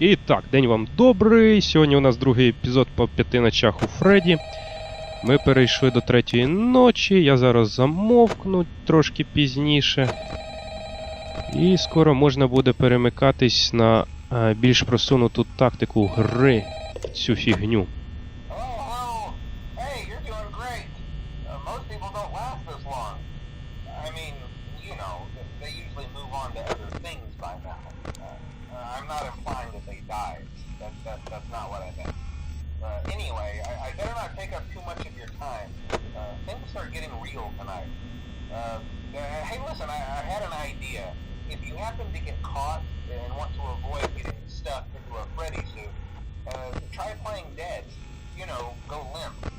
І так, день вам добрий. Сьогодні у нас другий епізод по п'яти ночах у Фредді. Ми перейшли до третьої ночі. Я зараз замовкну трошки пізніше. І скоро можна буде перемикатись на е, більш просунуту тактику гри цю фігню. Things are getting real tonight. Uh, uh, hey, listen, I, I had an idea. If you happen to get caught and want to avoid getting stuffed into a Freddy suit, uh, try playing dead. You know, go limp.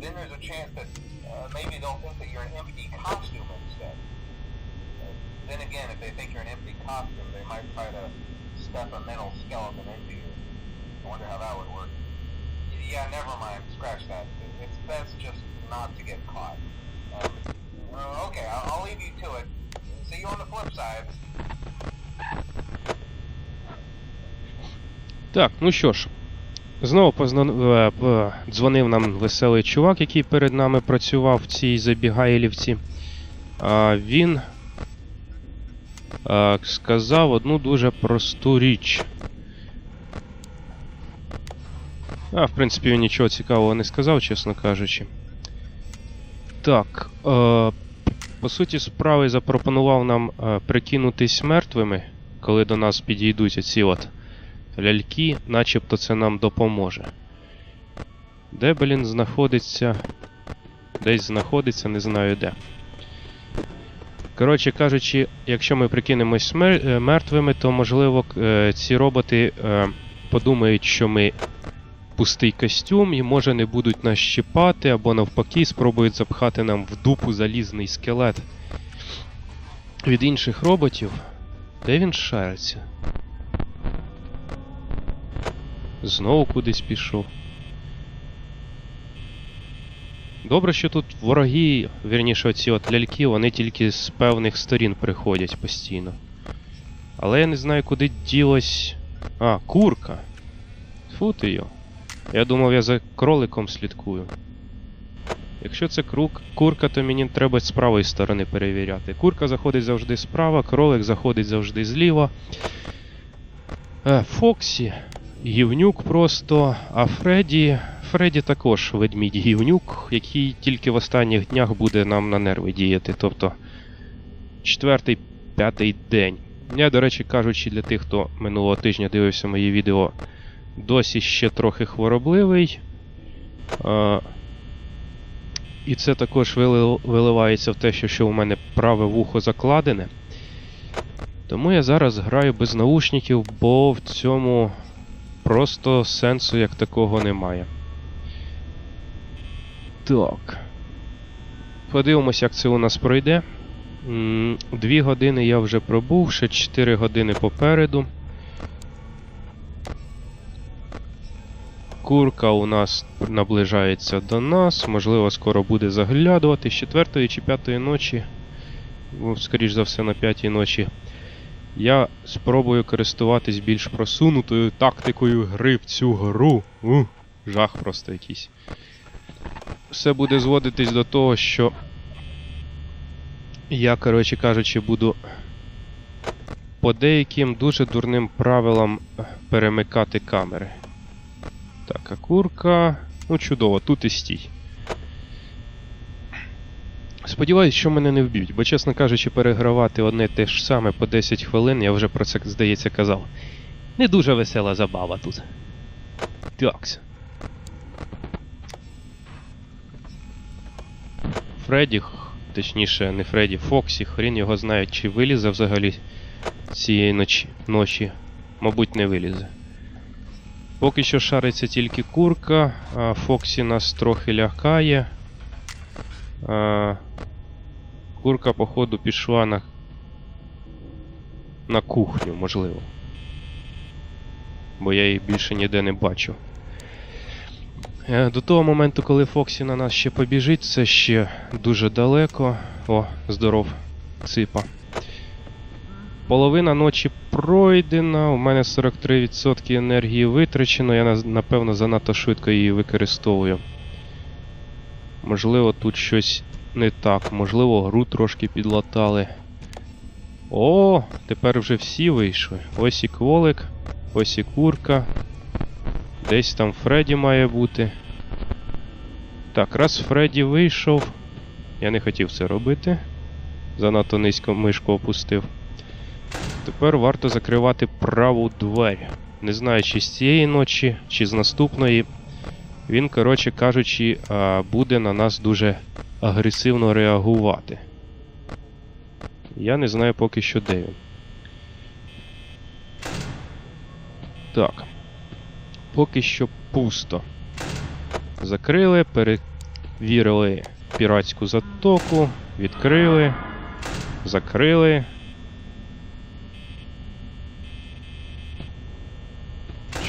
Then there's a chance that uh, maybe they'll think that you're an empty costume instead. Uh, then again, if they think you're an empty costume, they might try to stuff a mental skeleton into you. I wonder how that would work. Yeah, never mind. Scratch that. It's best just not to get caught. Um, uh, okay, I'll, I'll leave you to it. See you on the flip side. Так, ну що ж, знову позна- е, дзвонив нам веселий чувак, який перед нами працював в цій забігайлівці. А, він а, сказав одну дуже просту річ. А, в принципі, він нічого цікавого не сказав, чесно кажучи. Так, е, по суті, справи запропонував нам е, прикинутись мертвими, коли до нас підійдуть оці от ляльки, начебто це нам допоможе. Де, блін, знаходиться. Десь знаходиться, не знаю де. Коротше кажучи, якщо ми прикинемось е, мертвими, то можливо е, ці роботи подумають, що ми пустий костюм і може не будуть нас щипати, або навпаки спробують запхати нам в дупу залізний скелет. Від інших роботів. Де він шариться? Знову кудись пішов. Добре, що тут вороги, вірніше, оці от ляльки, вони тільки з певних сторін приходять постійно. Але я не знаю, куди ділась. А, курка. Фу ти йо. Я думав, я за кроликом слідкую. Якщо це крук, курка, то мені треба з правої сторони перевіряти. Курка заходить завжди справа, кролик заходить завжди зліва. Е, Фоксі. Гівнюк просто, а Фредді. Фредді також ведмідь гівнюк, який тільки в останніх днях буде нам на нерви діяти. Тобто четвертий, п'ятий день. Я, до речі, кажучи, для тих, хто минулого тижня дивився мої відео, досі ще трохи хворобливий. А, і це також виливається в те, що, що у мене праве вухо закладене. Тому я зараз граю без наушників, бо в цьому просто сенсу як такого немає. Так. Подивимось, як це у нас пройде. Дві години я вже пробув, ще 4 години попереду. Курка у нас наближається до нас, можливо, скоро буде заглядувати з 4 чи 5 ночі, ну, скоріш за все, на 5 ночі. Я спробую користуватись більш просунутою тактикою гри в цю гру. У, жах просто якийсь. Все буде зводитись до того, що я, коротше кажучи, буду по деяким дуже дурним правилам перемикати камери. Так, а курка. Ну, чудово, тут і стій. Сподіваюсь, що мене не вб'ють, бо, чесно кажучи, перегравати одне те ж саме по 10 хвилин, я вже про це, здається, казав. Не дуже весела забава тут. Такс. Фредді, точніше, не Фредді, Фоксі, хрін його знає, чи вилізе взагалі цієї ночі, ночі. Мабуть, не вилізе. Поки що шариться тільки курка, Фоксі нас трохи лякає. Курка, походу, пішла на. на кухню, можливо. Бо я її більше ніде не бачу. Е, До того моменту, коли Фоксі на нас ще побіжить, це ще дуже далеко. О, здоров, ципа. Половина ночі пройдена, у мене 43% енергії витрачено, я напевно занадто швидко її використовую. Можливо, тут щось не так, можливо, гру трошки підлатали. О, тепер вже всі вийшли. Ось і кволик, ось і курка. Десь там Фредді має бути. Так, раз Фредді вийшов. Я не хотів це робити. Занадто низько мишку опустив. Тепер варто закривати праву двері. Не знаю, чи з цієї ночі, чи з наступної. Він, коротше кажучи, буде на нас дуже агресивно реагувати. Я не знаю поки що де він. Так. Поки що пусто. Закрили, перевірили піратську затоку, відкрили, закрили.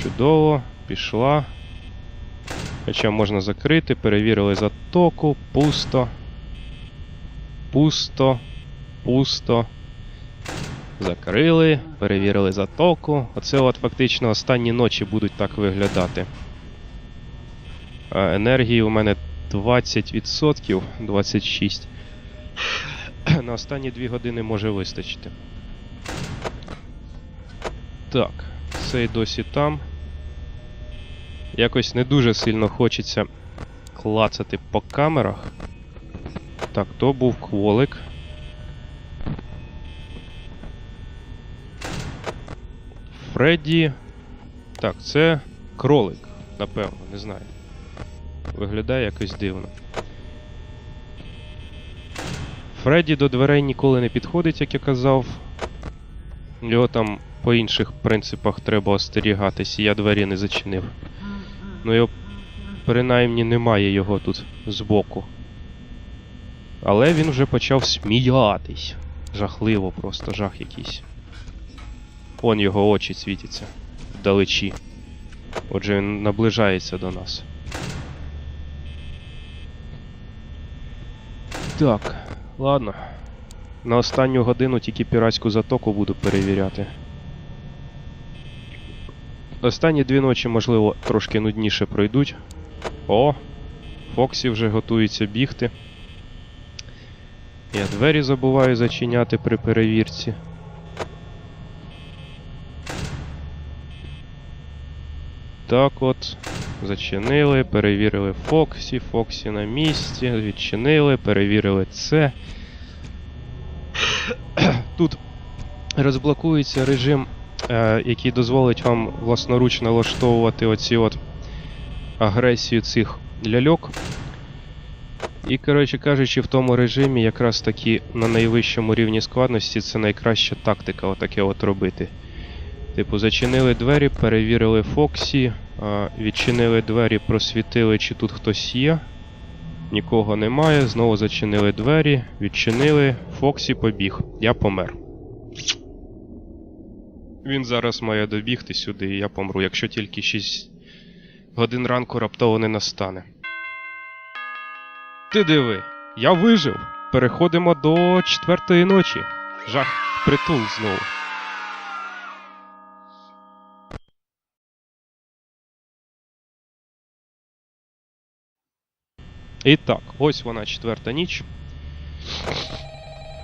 Чудово, пішла. Хоча можна закрити, перевірили затоку, пусто. Пусто. Пусто. Закрили, перевірили затоку. Оце от фактично останні ночі будуть так виглядати. Енергії у мене 20%, 26. На останні 2 години може вистачити. Так, цей досі там. Якось не дуже сильно хочеться клацати по камерах. Так, то був кволик. Фредді. Так, це кролик, напевно, не знаю. Виглядає якось дивно. Фредді до дверей ніколи не підходить, як я казав. Його там по інших принципах треба остерігатись, і я двері не зачинив. Ну його принаймні немає його тут збоку. Але він вже почав сміятись. Жахливо просто, жах якийсь. Он його очі світяться вдалечі. Отже, він наближається до нас. Так, ладно. На останню годину тільки піратську затоку буду перевіряти. Останні дві ночі, можливо, трошки нудніше пройдуть. О! Фоксі вже готується бігти. Я двері забуваю зачиняти при перевірці. Так от. Зачинили, перевірили Фоксі, Фоксі на місці, відчинили, перевірили це. Тут розблокується режим, який дозволить вам власноруч налаштовувати оці от агресію цих ляльок. І, коротше кажучи, в тому режимі якраз таки на найвищому рівні складності це найкраща тактика отаке от робити. Типу, зачинили двері, перевірили Фоксі, відчинили двері, просвітили, чи тут хтось є. Нікого немає, знову зачинили двері, відчинили, Фоксі побіг. Я помер. Він зараз має добігти сюди, і я помру, якщо тільки 6 годин ранку раптово не настане. Ти диви, я вижив. Переходимо до четвертої ночі. Жах притул знову. І так, ось вона четверта ніч.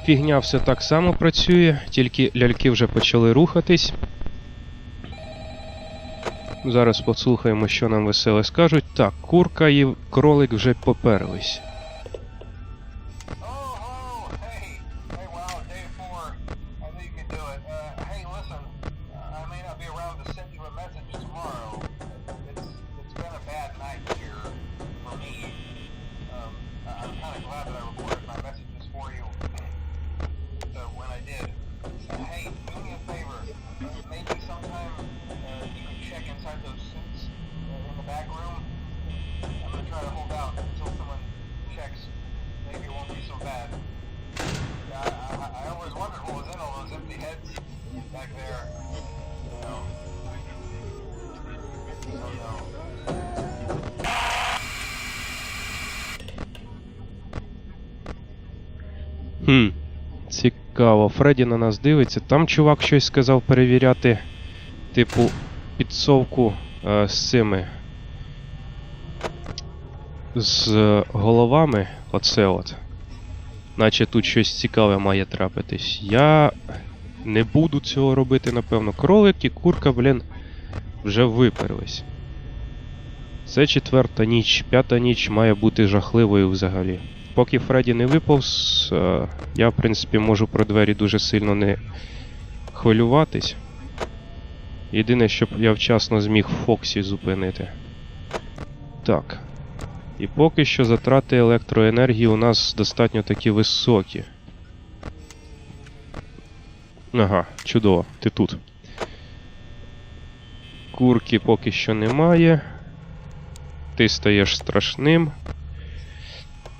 Фігня все так само працює, тільки ляльки вже почали рухатись. Зараз послухаємо, що нам веселе скажуть. Так, курка і кролик вже поперлись. Цікаво, Фредді на нас дивиться. Там чувак щось сказав перевіряти, типу, підсовку е, з цими. З головами. Оце от. Наче тут щось цікаве має трапитись. Я не буду цього робити, напевно. Кролик і курка, блін, вже виперлись. Це четверта ніч, п'ята ніч має бути жахливою взагалі. Поки Фредді не виповз, е, я, в принципі, можу про двері дуже сильно не хвилюватись. Єдине, щоб я вчасно зміг Фоксі зупинити. Так. І поки що затрати електроенергії у нас достатньо такі високі. Ага, чудово, ти тут. Курки поки що немає. Ти стаєш страшним.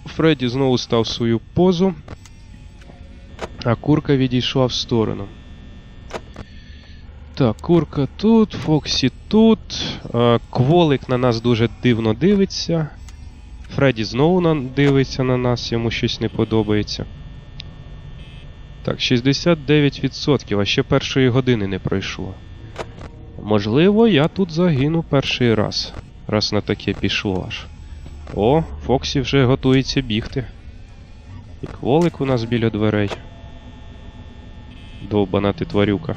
Фредді знову став свою позу, а курка відійшла в сторону. Так, курка тут, Фоксі тут. Кволик на нас дуже дивно дивиться. Фредді знову дивиться на нас, йому щось не подобається. Так, 69%, а ще першої години не пройшло. Можливо, я тут загину перший раз, раз на таке пішло аж. О, Фоксі вже готується бігти. І кволик у нас біля дверей. Довбана ти тварюка.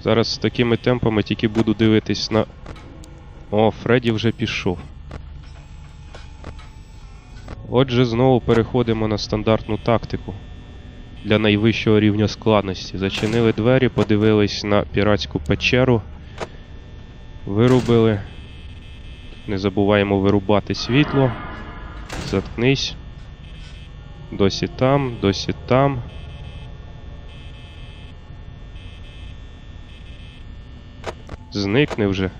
Зараз з такими темпами тільки буду дивитись на. О, Фредді вже пішов. Отже, знову переходимо на стандартну тактику для найвищого рівня складності. Зачинили двері, подивились на піратську печеру, вирубили. Не забуваємо вирубати світло. Заткнись. Досі там, досі там. Зникне вже.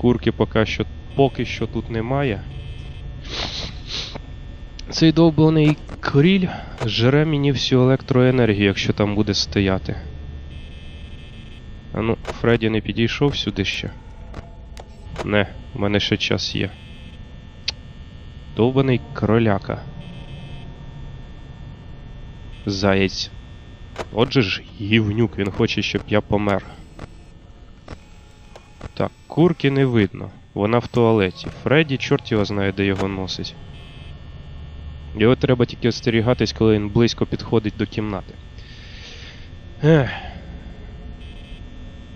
Курки поки що, поки що тут немає. Цей довбаний кріль жре мені всю електроенергію, якщо там буде стояти. А ну, Фредді не підійшов сюди ще. Не, у мене ще час є. Довбаний кроляка. Заєць. Отже ж, гівнюк, він хоче, щоб я помер. Так, курки не видно. Вона в туалеті. Фредді, чорт його знає, де його носить. Його треба тільки остерігатись, коли він близько підходить до кімнати. Ех.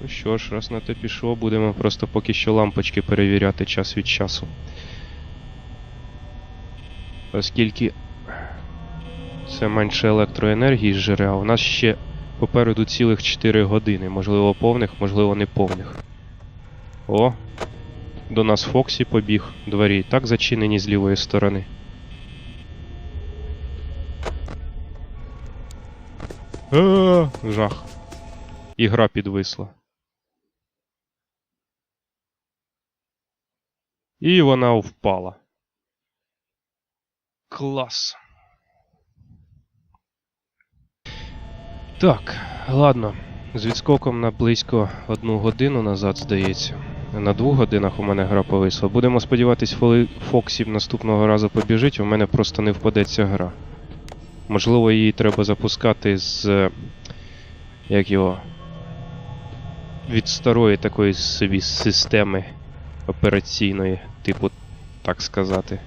Ну що ж, раз на те пішло, будемо просто поки що лампочки перевіряти час від часу. Оскільки це менше електроенергії жре, а у нас ще попереду цілих 4 години. Можливо, повних, можливо, не повних. О! До нас Фоксі побіг. Двері і так зачинені з лівої сторони. А, Жах. Ігра підвисла. І вона впала. Клас. Так, ладно. З відскоком на близько одну годину назад, здається. На двох годинах у мене гра повисла. Будемо сподіватись, коли Фоксі наступного разу побіжить, у мене просто не впадеться гра. Можливо, її треба запускати з. Як його. Від старої такої собі системи операційної, типу, так сказати.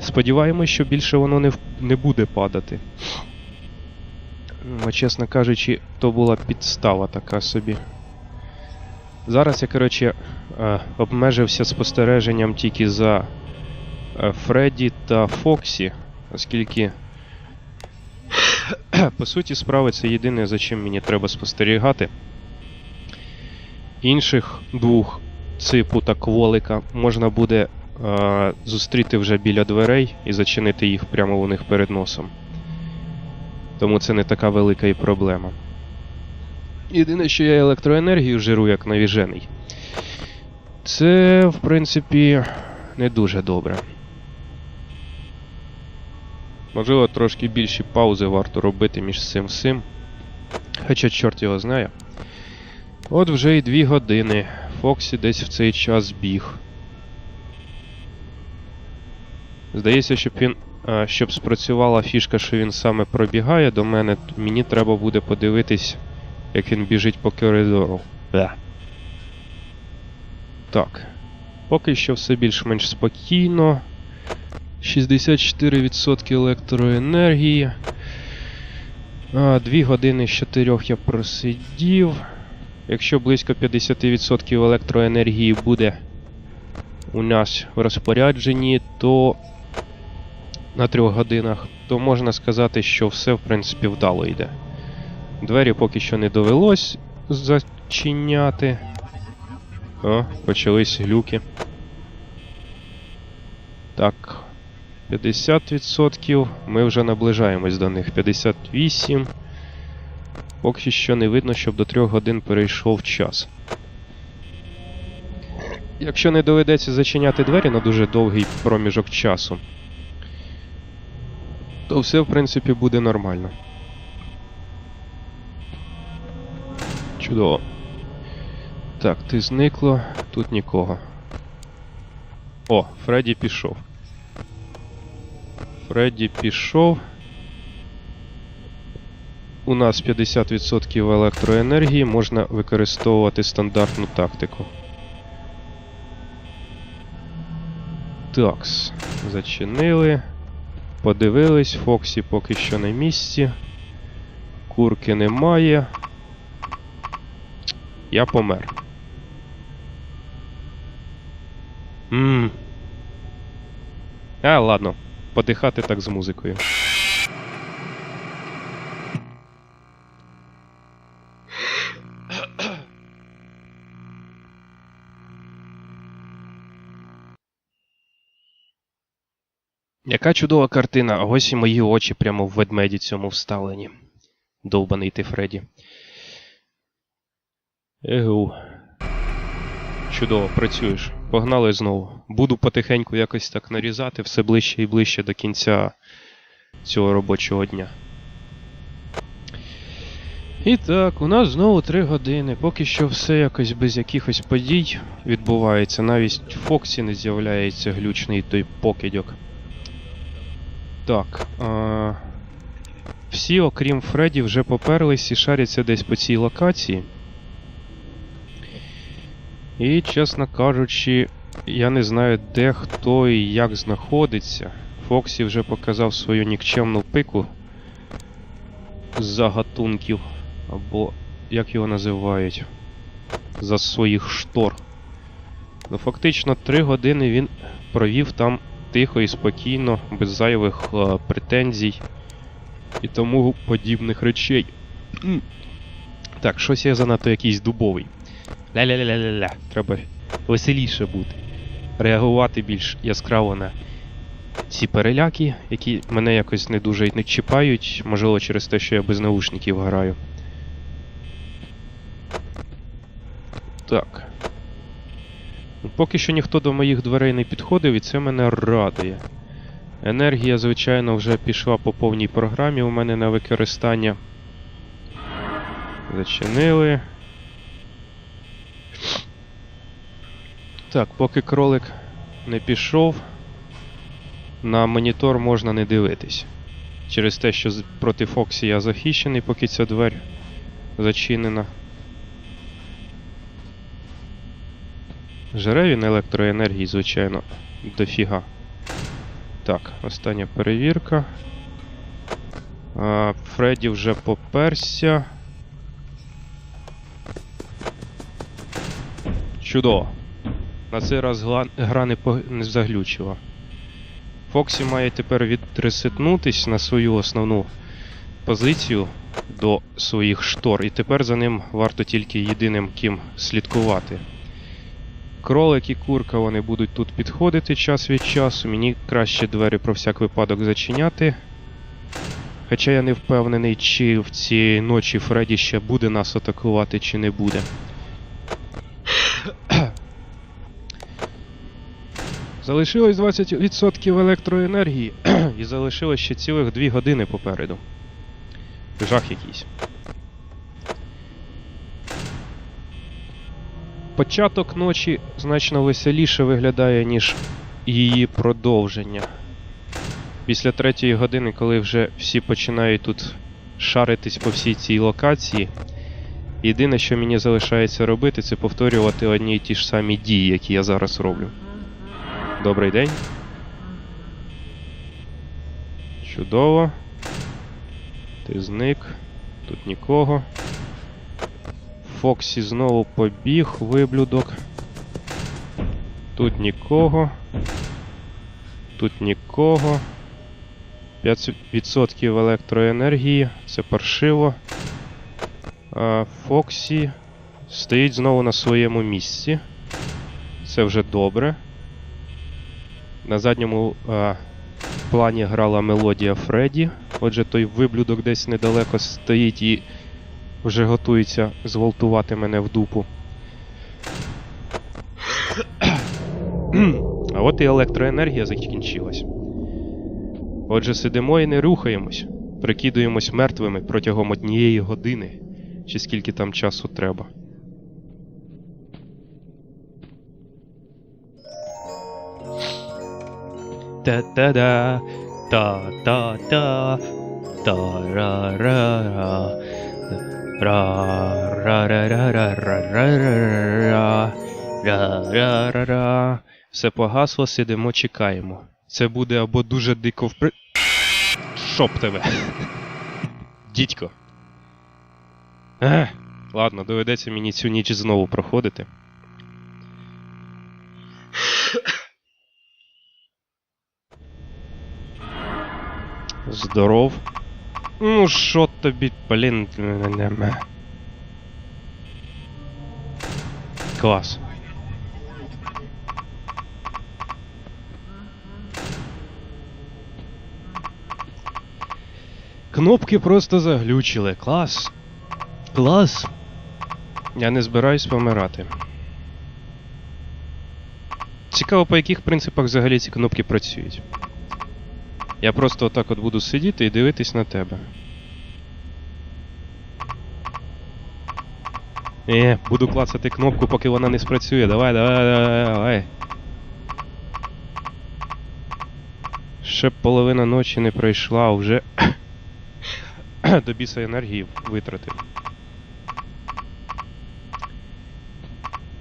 Сподіваємось, що більше воно не, не буде падати. Ну, чесно кажучи, то була підстава така собі. Зараз я, коротше, е, обмежився спостереженням тільки за е, Фредді та Фоксі, оскільки, по суті, справи це єдине, за чим мені треба спостерігати. Інших двох ципу та кволика можна буде е, зустріти вже біля дверей і зачинити їх прямо у них перед носом. Тому це не така велика і проблема. Єдине, що я електроенергію жиру як навіжений. Це, в принципі, не дуже добре. Можливо, трошки більші паузи варто робити між цим всім. Хоча чорт його знає. От вже і дві години Фоксі десь в цей час біг. Здається, щоб він. Щоб спрацювала фішка, що він саме пробігає до мене, мені треба буде подивитись, як він біжить по коридору. Бля. Так. Поки що все більш-менш спокійно. 64% електроенергії. Дві години з 4 я просидів. Якщо близько 50% електроенергії буде у нас в розпорядженні, то на трьох годинах, то можна сказати, що все в принципі вдало йде. Двері поки що не довелось зачиняти. О, почались глюки. Так. 50%. Ми вже наближаємось до них. 58. Поки що не видно, щоб до 3 годин перейшов час. Якщо не доведеться зачиняти двері на дуже довгий проміжок часу, то все, в принципі, буде нормально. Чудово. Так, ти зникло, тут нікого. О, Фредді пішов. Фредді пішов. У нас 50% електроенергії, можна використовувати стандартну тактику. Такс. Зачинили. Подивились, Фоксі поки що на місці. Курки немає. Я помер. Ммм. А, ладно. Подихати так з музикою. Яка чудова картина, а ось і мої очі прямо в ведмеді цьому вставлені. Довбаний ти Фредді. Егу. Чудово, працюєш. Погнали знову. Буду потихеньку якось так нарізати все ближче і ближче до кінця цього робочого дня. І так, у нас знову 3 години. Поки що все якось без якихось подій відбувається. Навіть в Фоксі не з'являється глючний той покидьок. Так. А... Всі, окрім Фредді, вже поперлись і шаряться десь по цій локації. І, чесно кажучи, я не знаю, де хто і як знаходиться. Фоксі вже показав свою нікчемну пику загатунків, або як його називають, за своїх штор. Ну, фактично, три години він провів там тихо і спокійно, без зайвих е, претензій і тому подібних речей. Так, щось я занадто якийсь дубовий. Ля-ля-ля-ля-ля. Треба веселіше бути. Реагувати більш яскраво на ці переляки, які мене якось не дуже не чіпають, можливо, через те, що я без наушників граю. Так. Ну, Поки що ніхто до моїх дверей не підходив, і це мене радує. Енергія, звичайно, вже пішла по повній програмі у мене на використання. Зачинили. Так, поки кролик не пішов, на монітор можна не дивитись. Через те, що проти Фоксі я захищений, поки ця двері зачинена. Жере він електроенергії, звичайно, дофіга. Так, остання перевірка. Фредді вже поперся. Чудово. На цей раз гра не, по... не заглючила. Фоксі має тепер відресетнутись на свою основну позицію до своїх штор, і тепер за ним варто тільки єдиним ким слідкувати. Кролик і курка вони будуть тут підходити час від часу. Мені краще двері про всяк випадок зачиняти. Хоча я не впевнений, чи в ці ночі Фредді ще буде нас атакувати, чи не буде. Залишилось 20% електроенергії, і залишилось ще цілих 2 години попереду. Жах якийсь. Початок ночі значно веселіше виглядає, ніж її продовження. Після третьої години, коли вже всі починають тут шаритись по всій цій локації, єдине, що мені залишається робити, це повторювати одні й ті ж самі дії, які я зараз роблю. Добрий день. Чудово. Ти зник. Тут нікого. Фоксі знову побіг, виблюдок. Тут нікого. Тут нікого. 5% електроенергії. Це паршиво. А, Фоксі стоїть знову на своєму місці. Це вже добре. На задньому а, плані грала мелодія Фредді. Отже, той виблюдок десь недалеко стоїть і вже готується зґвалтувати мене в дупу. А от і електроенергія закінчилась. Отже, сидимо і не рухаємось, прикидуємось мертвими протягом однієї години, чи скільки там часу треба. Та-та-да, та-та-та, та-ра-ра-ра, ра-ра-ра-ра-ра-ра-ра-ра, ра-ра-ра-ра. Все погасло, сидимо, чекаємо. Це буде або дуже дико впри... Шоп тебе. Дідько. Ладно, доведеться мені цю ніч знову проходити. Здоров. Ну, що тобі, блін. Клас. Кнопки просто заглючили. Клас. Клас. Я не збираюсь помирати. Цікаво, по яких принципах взагалі ці кнопки працюють. Я просто отак от буду сидіти і дивитись на тебе. Е, буду клацати кнопку, поки вона не спрацює. Давай, давай, давай, давай. Ще половина ночі не пройшла, а вже до біса енергії витратив.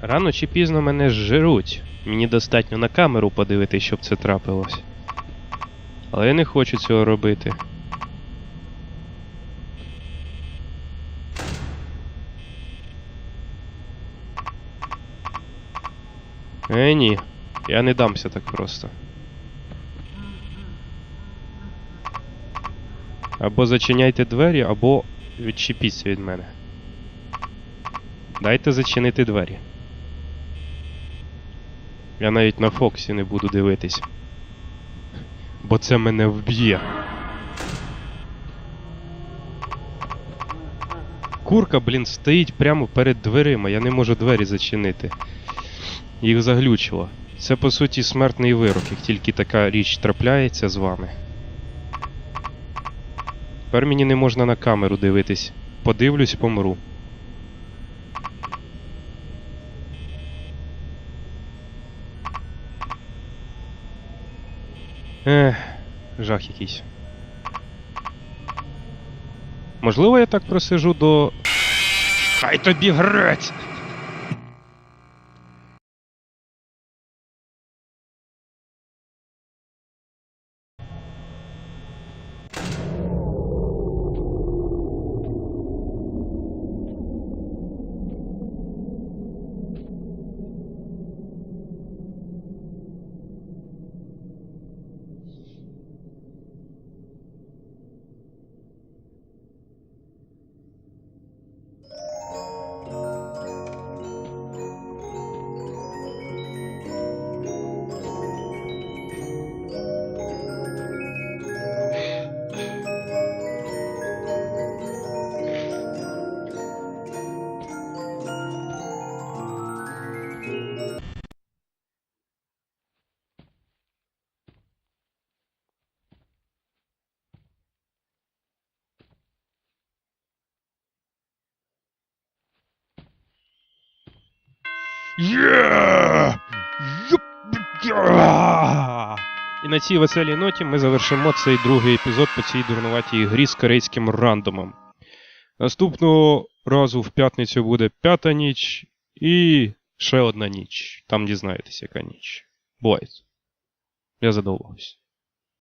Рано чи пізно мене зжируть. Мені достатньо на камеру подивитись, щоб це трапилось. Але я не хочу цього робити. Е, ні. Я не дамся так просто. Або зачиняйте двері, або відчепіться від мене. Дайте зачинити двері. Я навіть на Фоксі не буду дивитись. Бо це мене вб'є. Курка, блін, стоїть прямо перед дверима, я не можу двері зачинити. Їх заглючило. Це по суті смертний вирок, як тільки така річ трапляється з вами. Тепер мені не можна на камеру дивитись. Подивлюсь, помру. Ех, жах якийсь. Можливо, я так просижу до. Хай тобі грець! І на цій веселій ноті ми завершимо цей другий епізод по цій дурнуватій грі з корейським рандомом. Наступного разу в п'ятницю буде п'ята ніч і ще одна ніч. Там дізнаєтесь, яка ніч. Бувайте. Я задоволився.